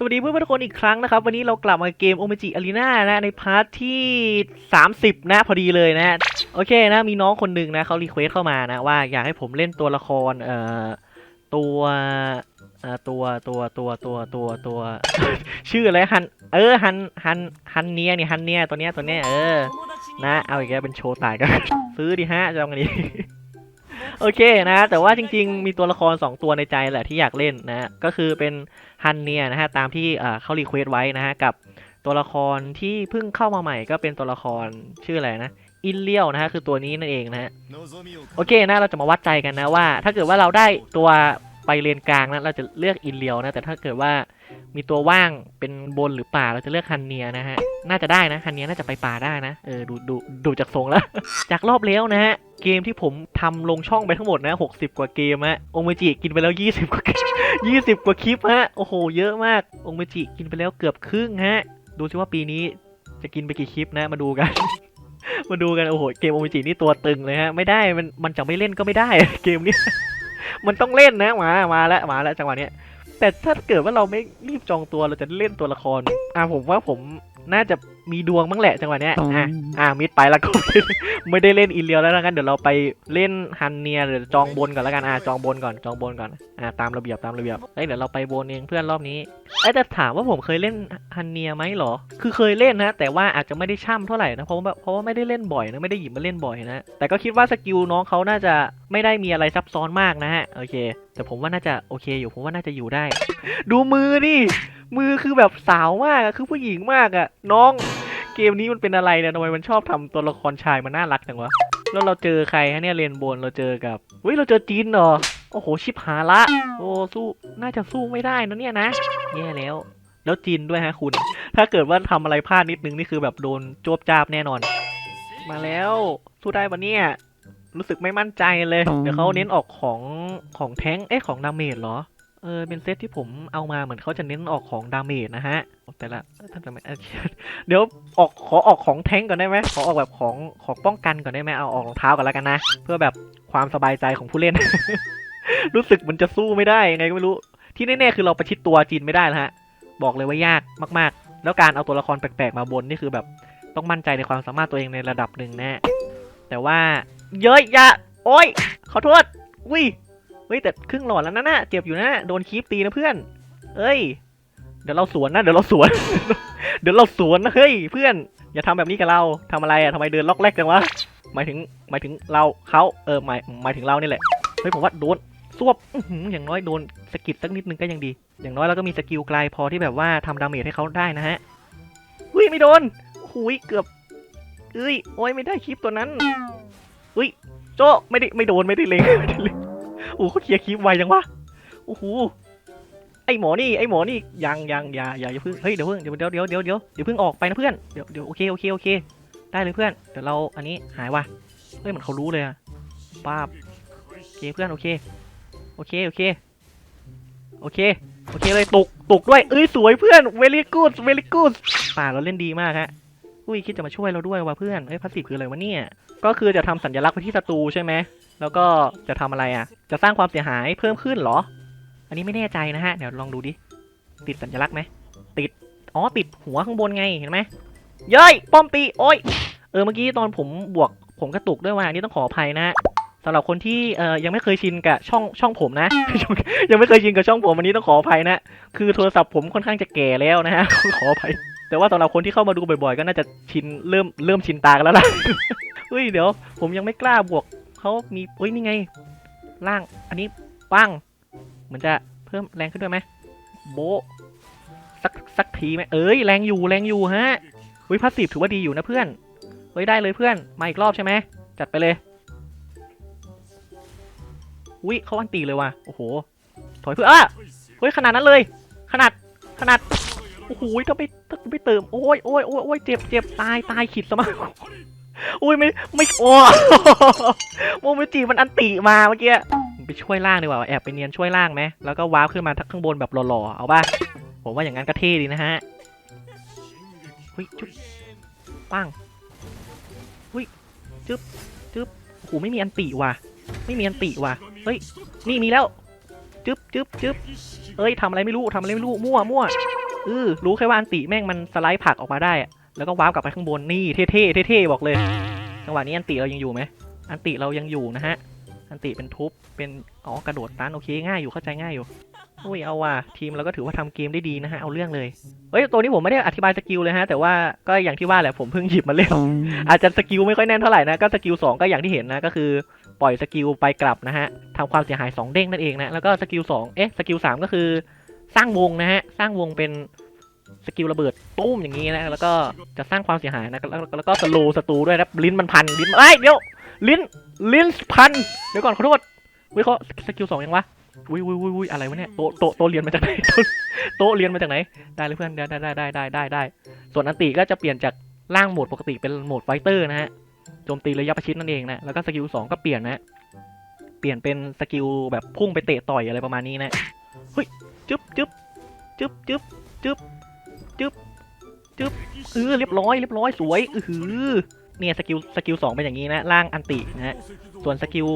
สวัสดีเพื่อนๆทุกคนอีกครั้งนะครับ วันนี้เรากลับมาเกมโอเมจิอารีนานะ ในพาร์ทที่ 30 นะพอดีเลยนะ โอเคนะ มีน้องคนหนึ่งนะเขารีเควสเข้ามานะ ว่าอยากให้ผมเล่นตัวละคร เอ่อ ตัวเอ่อตัวตัวตัวตัวตัวตัว ชื่ออะไรฮัน เออฮันฮันฮันเนียนี่ฮันเนียตัวเนี้ยตัวเนี้ยเออนะ เอาอีกแล้วเป็นโชว์ตายกัน ซื้อดิฮะจะเอาไงดี โอเคนะ แต่ว่าจริงๆ มีตัวละคร 2 ตัวในใจแหละที่อยากเล่นนะ ก็คือเป็นฮันเนียนะฮะ ตามที่เอ่อเขารีเควสไว้นะฮะ กับตัวละครที่เพิ่งเข้ามาใหม่ก็เป็นตัวละครชื่ออะไรนะ อินเลียวนะฮะ คือตัวนี้นั่นเองนะฮะ โอเคนะ เราจะมาวัดใจกันนะว่า ถ้าเกิดว่าเราได้ตัวไปเลนกลางนะเราจะเลือกอินเลียวนะ แต่ถ้าเกิดว่า มีตัวว่างเป็นบนหรือป่าเราจะเลือกฮันเนียนะฮะ น่าจะได้นะฮันเนียน่าจะไปป่าได้นะ เออดูดูดูจากทรงแล้ว จากรอบแล้วนะฮะ เกมที่ผมทำลงช่องไปทั้งหมดนะ60กว่าเกมฮะ องเมจิกินไปแล้ว20กว่า20กว่าคลิปฮะ โอ้โห เยอะมาก องเมจิกินไปแล้วเกือบครึ่งฮะ ดูสิว่าปีนี้จะกินไปกี่คลิปนะ มาดูกัน มาดูกัน โอ้โห เกมองเมจินี่ตัวตึงเลยฮะ ไม่ได้ มันมันจะไม่เล่นก็ไม่ได้ เกมนี้ มันต้องเล่นนะ มา มาแล้ว มาแล้วจังหวะเนี้ย แต่ถ้าเกิดว่าเราไม่รีบจองตัวเราจะเล่นตัวละคร อะผมว่าผมน่าจะ มีดวงบ้างแหละจังหวะเนี้ยอะอะมิดไปแล้วก็ไม่ได้เล่นอินเลียวแล้วแล้วกันเดี๋ยวเราไปเล่นฮันเนียเดี๋ยวจองบนก่อนแล้วกันอะจองบนก่อนจองบนก่อนอะตามระเบียบตามระเบียบเอ้ยเดี๋ยวเราไปบนเองเพื่อนรอบนี้ไอ้ยแต่ถามว่าผมเคยเล่นฮันเนียไหมเหรอ คือเคยเล่นนะ แต่ว่าอาจจะไม่ได้ช่ำเท่าไหร่นะเพราะว่าเพราะว่าไม่ได้เล่นบ่อยนะไม่ได้หยิบมาเล่นบ่อยนะแต่ก็คิดว่าสกิลน้องเขาน่าจะไม่ได้มีอะไรซับซ้อนมากนะฮะโอเค แต่ผมว่าน่าจะโอเคอยู่ผมว่าน่าจะอยู่ได้ ดูมือดิมือคือแบบสาวมากอะคือผู้หญิงมากอะน้อง เกมนี้มันเป็นอะไรเนี่ยทำไมมันชอบทำตัวละครชายมันน่ารักจังวะ แล้วเราเจอใครฮะเนี่ยเรียนบนเราเจอกับเฮ้ยเราเจอจีนเหรอ โอ้โหชิบหาละ โอ้สู้น่าจะสู้ไม่ได้นะเนี่ยนะแย่แล้ว แล้วจีนด้วยฮะคุณ ถ้าเกิดว่าทำอะไรพลาดนิดนึงนี่คือแบบโดนโจบจาบแน่นอน มาแล้วสู้ได้ปะเนี่ยรู้สึกไม่มั่นใจเลย เดี๋ยวเขาเน้นออกของของแท้งเอ๊ะของดาเมจเหรอ เออเป็นเซตที่ผมเอามาเหมือนเขาจะเน้นออกของดาเมจนะฮะ แต่ละท่านทำไมเอ้ยเดี๋ยวออกขอออกของแท้งก่อนได้ไหมขอออกแบบของของป้องกันก่อนได้ไหมเอาออกรองเท้าก่อนแล้วกันนะ เพื่อแบบความสบายใจของผู้เล่น รู้สึกมันจะสู้ไม่ได้ยังไงก็ไม่รู้ ที่แน่ๆคือเราประชิดตัวจีนไม่ได้แล้วฮะ บอกเลยว่ายากมากๆ แล้วการเอาตัวละครแปลกๆมาบนนี่คือแบบต้องมั่นใจในความสามารถตัวเองในระดับหนึ่งแน่แต่ว่าเย้ยย่าโอ๊ยขอโทษวิ เฮ้ยแต่ครึ่งหลอดแล้วนะน่ะเจ็บอยู่นะโดนคีปตีนะเพื่อน เอ้ย เดี๋ยวเราสวนนะเดี๋ยวเราสวน เดี๋ยวเราสวนนะเฮ้ยเพื่อน อย่าทำแบบนี้กับเราทำอะไรอะทำไมเดินล็อกแรกจังวะหมายถึงหมายถึงเราเขาเออหมายหมายถึงเรานี่แหละเฮ้ยผมว่าโดนซวบอย่างน้อยโดนสกิดสักนิดนึงก็ยังดี อย่างน้อยเราก็มีสกิลไกลพอที่แบบว่าทำดาเมจให้เขาได้นะฮะอุ้ยไม่โดนหุยเกือบเอ้ยโอ้ยไม่ได้คลิปตัวนั้นอุ้ยโจไม่ได้ไม่โดนไม่ได้เลงไม่ได้เลง โอ้เขาเคลียร์คลิปไวจังวะโอ้โหไอหมอนี่ไอหมอนี่ยังยังอย่าอย่าอย่าเพิ่งเฮ้ยเดี๋ยวเพิ่งเดี๋ยวเดี๋ยวเดี๋ยวเดี๋ยวเดี๋ยวเดี๋ยวเพิ่งออกไปนะเพื่อนเดี๋ยวเดี๋ยวโอเคโอเคโอเค ได้เลยเพื่อนเดี๋ยวเราอันนี้หายว่ะเฮ้ยเหมือนเขารู้เลยอะป้าบโอเคเพื่อนโอเคโอเคโอเคโอเคโอเคเลยตกตกด้วยเอ้ยสวยเพื่อน very good very good ป่าเราเล่นดีมากฮะอุ้ยคิดจะมาช่วยเราด้วยว่ะเพื่อนเฮ้ยพาสซีฟคืออะไรวะเนี่ยก็คือจะทำสัญลักษณ์ไปที่ศัตรูใช่ไหม แล้วก็จะทำอะไรอะ จะสร้างความเสียหายเพิ่มขึ้นเหรอ อันนี้ไม่แน่ใจนะฮะ เดี๋ยวลองดูดิ ติดสัญลักษณ์ไหม ติด อ๋อ ติดหัวข้างบนไง เห็นไหมเย้ย ป้อมปี โอ้ย เออ เมื่อกี้ตอนผมบวก ผมกระตุกด้วยว่าอันนี้ต้องขออภัยนะฮะสำหรับคนที่เอ่อยังไม่เคยชินกับช่องช่องผมนะ ยังไม่เคยชินกับช่องผมอันนี้ต้องขออภัยนะ คือโทรศัพท์ผมค่อนข้างจะแก่แล้วนะฮะ ขออภัย แต่ว่าสำหรับคนที่เข้ามาดูบ่อยๆ ก็น่าจะชินเริ่มเริ่มชินตากันแล้วล่ะ เฮ้ยเดี๋ยว ผมยังไม่กล้าบวก เขามีเฮ้ยนี่ไง ล่างอันนี้ปังเหมือนจะเพิ่มแรงขึ้นด้วยไหมโบสักสักทีไหมเอ้ยแรงอยู่แรงอยู่ฮะเฮ้ยพาสซีฟถือว่าดีอยู่นะเพื่อนเฮ้ยได้เลยเพื่อนมาอีกรอบใช่ไหมจัดไปเลยอุ้ยเขาอันตีเลยว่ะโอ้โหถอยเพื่ออะเฮ้ยขนาดนั้นเลย ขนาดขนาดโอ้โหถ้าไม่ถ้าไม่เติมโอ้ยโอ้ยโอ้ยโอ้ยเจ็บเจ็บตายตายขิดซะมาก อุ้ยไม่ไม่โอ้โมเมจิมันอันติมาเมื่อกี้ไปช่วยล่างดีกว่าแอบไปเนียนช่วยล่างไหมแล้วก็วาร์ปขึ้นมาทักข้างบนแบบหล่อๆเอาป่ะผมว่าอย่างนั้นก็เท่ดีนะฮะเฮ้ยจุ๊บปังเฮ้ยจึ๊บจึ๊บโอ้โหไม่มีอันติว่ะ ไม่มีอันติว่ะเฮ้ยนี่มีแล้วจึ๊บจึ๊บจึ๊บเอ้ยทำอะไรไม่รู้ทำอะไรไม่รู้มั่วมั่วเออรู้แค่ว่าอันติแม่งมันสไลด์ผักออกมาได้อะ แล้วก็วาร์ปกลับไปข้างบนนี่เท่ๆเท่ๆบอกเลยจังหวะนี้อันติเรายังอยู่ไหมอันติเรายังอยู่นะฮะอันติเป็นทุบเป็นอ๋อกระโดดตันโอเคง่ายอยู่เข้าใจง่ายอยู่อุ้ยเอาว่ะทีมเราก็ถือว่าทำเกมได้ดีนะฮะเอาเรื่องเลยเฮ้ยตัวนี้ผมไม่ได้อธิบายสกิลเลยฮะแต่ว่าก็อย่างที่ว่าแหละผมเพิ่งหยิบมาเล่นอาจจะสกิลไม่ค่อยแน่นเท่าไหร่นะก็สกิลสองก็อย่างที่เห็นนะก็คือปล่อยสกิลไปกลับนะฮะทำความเสียหาย 2 เด้งนั่นเองนะแล้วก็สกิลสองเอ๊ะสกิลสามก็คือ สร้างวงนะฮะสร้างวงเป็น สกิลระเบิดตุ้มอย่างนี้นะแล้วก็จะสร้างความเสียหายนะแล้วแล้วก็สโลสตูด้วยนะลิ้นมันพันลิ้นเอ้เดี๋ยวลิ้นลิ้นพันเดี๋ยวก่อนขอโทษวิเคราะห์สกิลสองยังวะวิวิวิวิอะไรวะเนี่ยโตโตโตเรียนมาจากไหนโตโตเรียนมาจากไหนได้เลยเพื่อนได้ได้ได้ได้ได้ได้ส่วนอันติก็จะเปลี่ยนจากล่างโหมดปกติเป็นโหมดไฟเตอร์นะฮะโจมตีระยะประชิดนั่นเองนะแล้วก็สกิลสองก็เปลี่ยนนะเปลี่ยนเป็นสกิลแบบพุ่งไปเตะต่อยอะไรประมาณนี้นะเฮ้ยจึ๊บจึ๊บจึ๊บจึ๊บจึ๊บ จึ๊บจึ๊บเออเรียบร้อยเรียบร้อยสวยอือหือเนี่ยสกิลสกิลสองเป็นอย่างนี้นะล่างอันตินะฮะส่วนสกิล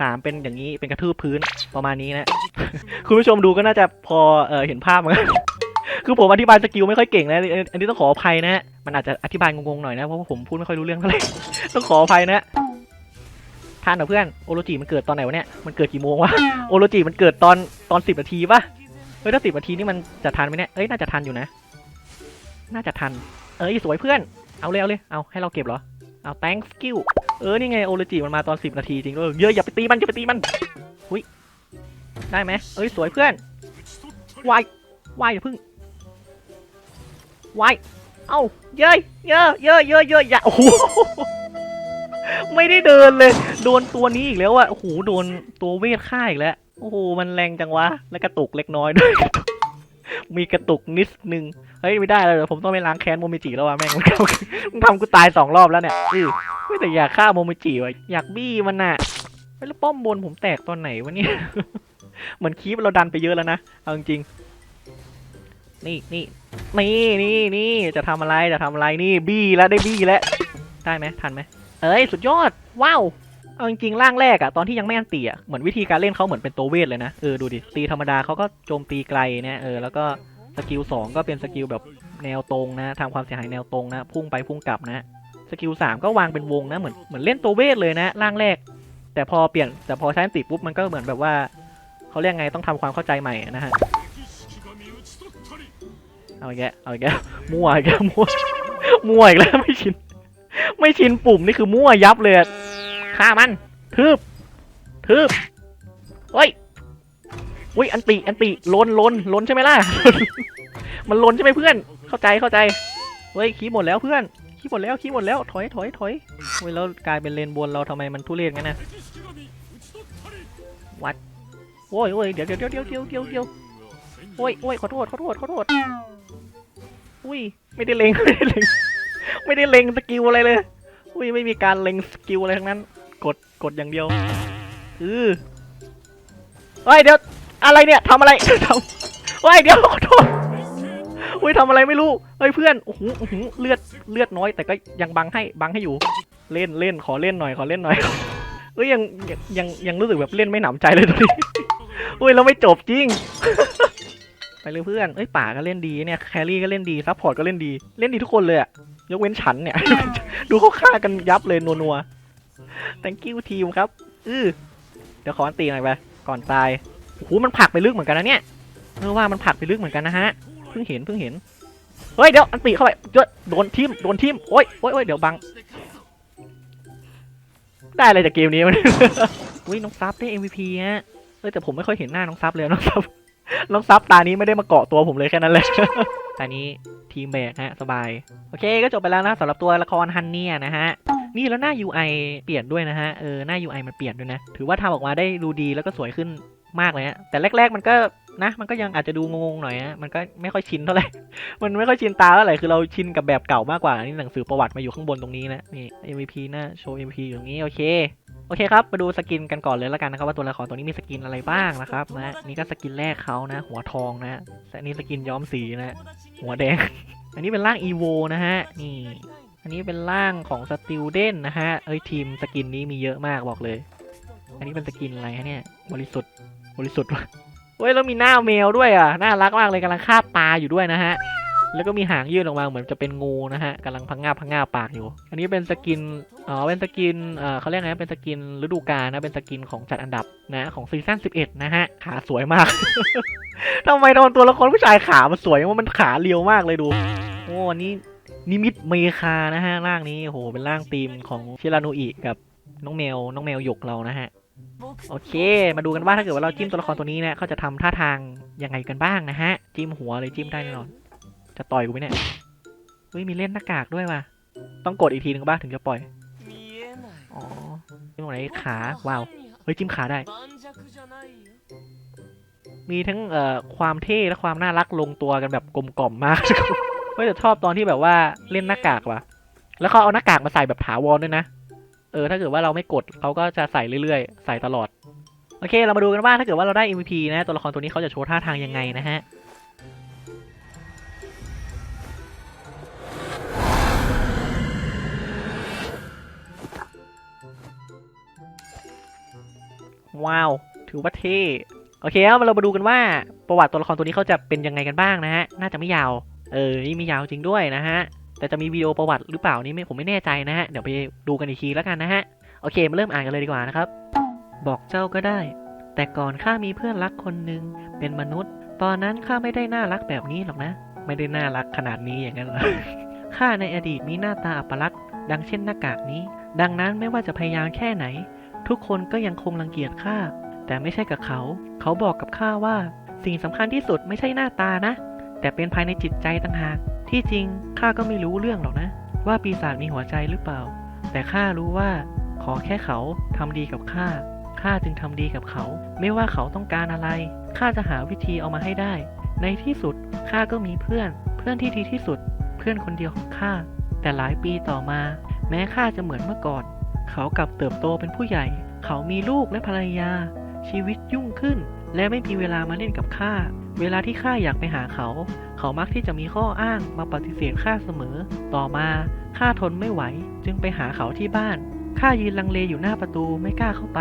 สามเป็นอย่างนี้เป็นกระทืบพื้นประมาณนี้นะ คุณผู้ชมดูก็น่าจะพอเออเห็นภาพมั้งคือผมอธิบายสกิลไม่ค่อยเก่งนะอันอันนี้ต้องขออภัยนะมันอาจจะอธิบายงงๆหน่อยนะเพราะว่าผมพูดไม่ค่อยรู้เรื่องเท่าไหร่ต้องขออภัยนะท่านเหรอเพื่อนโอโรจิมันเกิดตอนไหนวะเนี่ยมันเกิดกี่โมงวะโอโรจิมันเกิดตอนตอนสิบนาทีปะเฮ้ยถ้าสิบนาทีนี่มันจะทันไหมเนี่ยเอ้ยน่าจะทันอยู่นะ น่าจะทัน เอ้ยสวยเพื่อน เอาเลยเอาเลย เอาให้เราเก็บเหรอ เอา thanks you เออ นี่ไงโอโรจิมันมาตอนสิบนาทีจริงเออเยอะอย่าไปตีมันอย่าไปตีมันหุยได้ไหมเอ้ยสวยเพื่อนวายวายอย่าพึ่งวายเอ้าเย้ยเยอะเยอะเยอะเยอะอย่าโอ้โหไม่ได้เดินเลย โดนตัวนี้อีกแล้วอะโอ้โหโดนตัวเวทฆ่าอีกแล้วโอ้โหมันแรงจังวะ แล้วกระตุกเล็กน้อยด้วยมีกระตุกนิดนึง เฮ้ยไม่ได้เลยเดี๋ยวผมต้องไปล้างแค้นโมมิจิแล้วว่ะแม่งมันทำมันทำกูตายสองรอบแล้วเนี่ยอือไม่แต่อยากฆ่าโมมิจิว่ะอยากบี้มันน่ะแล้วป้อมบนผมแตกตอนไหนวะเนี่ยเหมือนคีบเราดันไปเยอะแล้วนะเอาจริงนี่นี่นี่นี่นี่จะทำอะไรจะทำอะไรนี่บี้แล้วได้บี้แล้วได้ไหมทันไหมเอ้ยสุดยอดว้าวเอาจริงๆร่างแรกอะตอนที่ยังไม่อันตีอะเหมือนวิธีการเล่นเขาเหมือนเป็นตัวเวทเลยนะเออดูดิตีธรรมดาเขาก็โจมตีไกลนี่ยเออแล้วก็ สกิลสองก็เป็นสกิลแบบแนวตรงนะทำความเสียหายแนวตรงนะ พุ่งไปพุ่งกลับนะสกิลสามก็วางเป็นวงนะเหมือนเหมือนเล่นตัวเวทเลยนะร่างแรก แต่พอเปลี่ยนแต่พอใช้อันติปุ๊บมันก็เหมือนแบบว่าเขาเรียกไงต้องทำความเข้าใจใหม่นะฮะเอาอีกแล้วเอาอีกแล้วมั่วอีกแล้วมั่วมั่วอีกแล้วไม่ชิน ไม่ชินปุ่มนี่คือมั่วยับเลยฆ่ามันทืบทืบเฮ้ย อุ้ยอันติอันติลนลนลนใช่ไหมล่ะ มันลนใช่ไหมเพื่อน เข้าใจเข้าใจเฮ้ยขี้หมดแล้วเพื่อนขี้หมดแล้วขี้หมดแล้วถอยถอยถอยเฮ้ยแล้วกลายเป็นเลนบนเราทำไมมันทุเรศงั้นนะวัดโอ้ยโอ้ยเดี๋ยวเดี๋ยวเดี๋ยวเดี๋ยวเดี๋ยวเดี๋ยวเดี๋ยวโอ้ยโอ้ยขอโทษขอโทษขอโทษอุ้ยไม่ได้เลงไม่ได้เลงไม่ได้เลงสกิลอะไรเลยอุ้ยไม่มีการเลงสกิลอะไรทั้งนั้น กดกดอย่างเดียวอือเฮ้ยเดี๋ยว อะไรเนี่ยทำอะไรทำเฮ้ยเดี๋ยวขอโทษอุ้ยทำอะไรไม่รู้เฮ้ยเพื่อนโอ้โหโอ้โหเลือดเลือดน้อย แต่ก็ยังบังให้บังให้อยู่ เล่นเล่นขอเล่นหน่อยขอเล่นหน่อยเอ้ยยังยังยังยังรู้สึกแบบเล่นไม่หนำใจเลยตอนนี้อุ้ยเราไม่จบจริง ไปเลยเพื่อนเอ้ยป่าก็เล่นดีเนี่ยแครี่ก็เล่นดีซัพพอร์ตก็เล่นดีเล่นดีทุกคนเลยอะยกเว้นฉันเนี่ย ดูเขาฆ่ากันยับเลยนัวๆ thank you ทีมครับ อือเดี๋ยวขออันตีหน่อยไปก่อนตาย โอ้โหมันผลักไปลึกเหมือนกันนะเนี่ยเออว่ามันผลักไปลึกเหมือนกันนะฮะเพิ่งเห็นเพิ่งเห็นเฮ้ยเดี๋ยวอันตีเข้าไปเจอโดนทิมโดนทิมโอ้ยโอ้ยโอ้ยเดี๋ยวบัง ได้อะไรจากเกมนี้มันอุ้ยน้องซับได้ MVP ฮะเออแต่ผมไม่ค่อยเห็นหน้าน้องซับเลยน้องซับน้องซับตานี้ไม่ได้มาเกาะตัวผมเลยแค่นั้นเลยตานี้ทีมแบกฮะสบาย โอเคก็จบไปแล้วนะสำหรับตัวละครฮันเนี่ยนะฮะนี่แล้วหน้า UI เปลี่ยนด้วยนะฮะเออหน้า UI มันเปลี่ยนด้วยนะ ถือว่าทำออกมาได้ดูดีแล้วก็สวยขึ้น มากเลยฮะแต่แรก ๆ มันก็นะ มันก็ยังอาจจะดูงงๆหน่อยฮะมันก็ไม่ค่อยชินเท่าไหร่ มันไม่ค่อยชินตาเท่าไหร่คือเราชินกับแบบเก่ามากกว่านี่หนังสือประวัติมาอยู่ข้างบนตรงนี้นะนี่ MVP หน้าโชว์ MVP อยู่ตรงนี้โอเคโอเคครับ มาดูสกินกันก่อนเลยแล้วกันนะครับว่าตัวละครตัวนี้มีสกินอะไรบ้างนะครับนะนี่ก็สกินแรกเขานะ หัวทองนะอันนี้สกินย้อมสีนะ หัวแดง อันนี้เป็นร่างอีโวนะฮะนี่อันนี้เป็นร่างของสติลเดนนะฮะเอ้ยทีมสกินนี้มีเยอะมากบอกเลย อันนี้เป็นสกินอะไรฮะเนี่ยบริสุทธิ์ บริสุทธิ์วะเฮ้ยแล้วมีหน้าแมวด้วยอะน่ารักมากเลยกำลังคาบตาอยู่ด้วยนะฮะแล้วก็มีหางยื่นออกมาเหมือนจะเป็นงูนะฮะกำลังพังงาบพังงาบปากอยู่ อันนี้เป็นสกินอ๋อเป็นสกินเอ่อเขาเรียกไงเป็นสกินฤดูกาลนะเป็นสกินของจัดอันดับนะของซีซั่น11 นะฮะขาสวยมากทำไมโดนตัวละครผู้ชายขามันสวยว่ามันขาเรียวมากเลยดูโอ้อันนี้นิมิตเมคานะฮะร่างนี้โอ้โหเป็นร่างธีมของชิรานุอิกับน้องแมวน้องแมวหยกเรานะฮะ โอเค มาดูกันว่าถ้าเกิดว่าเราจิ้มตัวละครตัวนี้นะเขาจะทำท่าทางยังไงกันบ้างนะฮะ จิ้มหัวเลยจิ้มได้แน่นอน จะต่อยกูไหมเนี่ยเฮ้ยมีเล่นหน้ากากด้วยว่ะ ต้องกดอีกทีหนึ่งบ้างถึงจะปล่อย อ๋อจิ้มตรงไหนขา ว้าว เฮ้ยจิ้มขาได้ มีทั้งเอ่อความเท่และความน่ารักลงตัวกันแบบกลมกล่อมมากาแต่ชอบตอนที่แบบว่าเล่นหน้ากากว่ะ แล้วเขาเอาหน้ากากมาใส่แบบถาวรด้วยนะ เออถ้าเกิดว่าเราไม่กดเขาก็จะใส่เรื่อยๆ ใส่ตลอด โอเค เรามาดูกันว่าถ้าเกิดว่าเราได้ MVP นะตัวละครตัวนี้เขาจะโชว์ท่าทางยังไงนะฮะว้าวถือว่าเท่โอเคครับเรามาดูกันว่าประวัติตัวละครตัวนี้เขาจะเป็นยังไงกันบ้างนะฮะน่าจะไม่ยาว เออนี่ไม่ยาวจริงด้วยนะฮะ แต่จะมีวิดีโอประวัติหรือเปล่านี่ไม่ผมไม่แน่ใจนะฮะ เดี๋ยวไปดูกันอีกทีแล้วกันนะฮะ โอเค มาเริ่มอ่านกันเลยดีกว่านะครับ บอกเจ้าก็ได้ แต่ก่อนข้ามีเพื่อนรักคนหนึ่งเป็นมนุษย์ ตอนนั้นข้าไม่ได้น่ารักแบบนี้หรอกนะ ไม่ได้น่ารักขนาดนี้อย่างนั้นหรอข้าในอดีตมีหน้าตาอัปลักษณ์ดังเช่นหน้ากากนี้ ดังนั้นไม่ว่าจะพยายามแค่ไหน ทุกคนก็ยังคงรังเกียจข้า แต่ไม่ใช่กับเขา เขาบอกกับข้าว่า สิ่งสำคัญที่สุดไม่ใช่หน้าตานะ แต่เป็นภายในจิตใจต่างหากที่จริงข้าก็ไม่รู้เรื่องหรอกนะ ว่าปีศาจมีหัวใจหรือเปล่า แต่ข้ารู้ว่า ขอแค่เขาทำดีกับข้าข้าจึงทำดีกับเขา ไม่ว่าเขาต้องการอะไรข้าจะหาวิธีเอามาให้ได้ ในที่สุดข้าก็มีเพื่อน เพื่อนที่ดีที่สุด เพื่อนคนเดียวของข้าแต่หลายปีต่อมา แม้ข้าจะเหมือนเมื่อก่อน เขากลับเติบโตเป็นผู้ใหญ่ เขามีลูกและภรรยา ชีวิตยุ่งขึ้น และไม่มีเวลามาเล่นกับข้าเวลาที่ข้าอยากไปหาเขา เขามักที่จะมีข้ออ้างมาปฏิเสธข้าเสมอ ต่อมาข้าทนไม่ไหว จึงไปหาเขาที่บ้านข้ายืนลังเลอยู่หน้าประตูไม่กล้าเข้าไป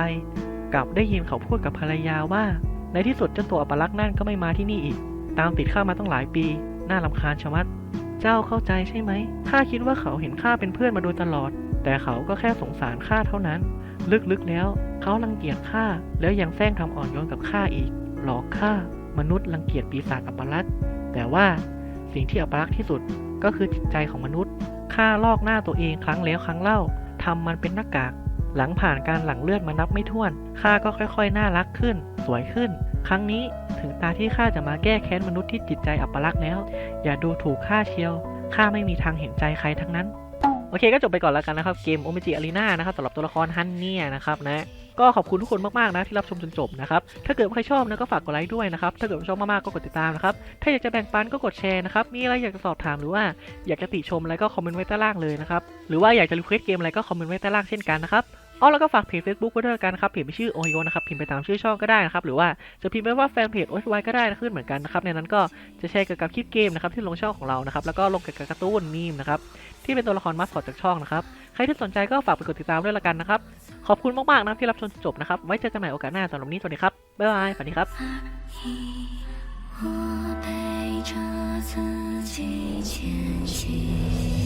กลับได้ยินเขาพูดกับภรรยาว่า ในที่สุดเจ้าตัวอัปลักษณ์นั่นก็ไม่มาที่นี่อีก ตามติดข้ามาตั้งหลายปี น่ารำคาญชะมัด เจ้าเข้าใจใช่ไหมข้าคิดว่าเขาเห็นข้าเป็นเพื่อนมาโดยตลอด แต่เขาก็แค่สงสารข้าเท่านั้น ลึกๆแล้ว เขารังเกียจข้าแล้วยังแซงทำอ่อนโยนกับข้าอีก หลอกข้า มนุษย์รังเกียจปีศาจอัปลักษณ์แต่ว่าสิ่งที่อัปลักษณ์ที่สุดก็คือจิตใจของมนุษย์ข้าลอกหน้าตัวเองครั้งแล้วครั้งเล่าทำมันเป็นหน้ากาก หลังผ่านการหลั่งเลือดมานับไม่ถ้วนข้าก็ค่อยๆ น่ารักขึ้น สวยขึ้น ครั้งนี้ถึงตาที่ข้าจะมาแก้แค้นมนุษย์ที่จิตใจอัปลักษณ์แล้ว อย่าดูถูกข้าเชียวข้าไม่มีทางเห็นใจใครทั้งนั้น โอเคก็จบไปก่อนแล้วกันนะครับ เกมโอเมจิอารีนานะครับสำหรับตัวละครฮันเนี่ยนะครับนะ ก็ขอบคุณทุกคนมากๆนะที่รับชมจนจบนะครับ ถ้าเกิดว่าใครชอบนะก็ฝากกดไลค์ด้วยนะครับ ถ้าเกิดว่าชอบมากๆก็กดติดตามนะครับ ถ้าอยากจะแบ่งปันก็กดแชร์นะครับ มีอะไรอยากจะสอบถามหรือว่าอยากจะติชมอะไรก็คอมเมนต์ไว้ใต้ล่างเลยนะครับ หรือว่าอยากจะรีเควสเกมอะไรก็คอมเมนต์ไว้ใต้ล่างเช่นกันนะครับ อ๋อแล้วก็ฝากเพจ Facebook ไว้ด้วยกันนะครับ เพจไม่ชื่อโอโยนะครับ พิมพ์ไปตามชื่อช่องก็ได้นะครับ หรือว่าจะพิมพ์ไปว่าแฟนเพจโอชไวก็ได้นะขึ้นเหมือนกันนะครับ ในนั้นก็จะแชร์เกี่ยวกับคลิปเกมนะครับที่ลงช่องของเรานะครับ แล้วก็ลงเกี่ยวกับการ์ตูนมีมนะครับ ที่เป็นตัวละครมัสคอตจากช่องนะครับ ใครที่สนใจก็ฝากไปกดติดตามด้วยละกันนะครับ ขอบคุณมากๆนะที่รับชมจนจบนะครับ ไว้เจอกันใหม่โอกาสหน้าสำหรับวันนี้สวัสดีครับ บ๊ายบาย สวัสดีครับ 我陪着自己前行。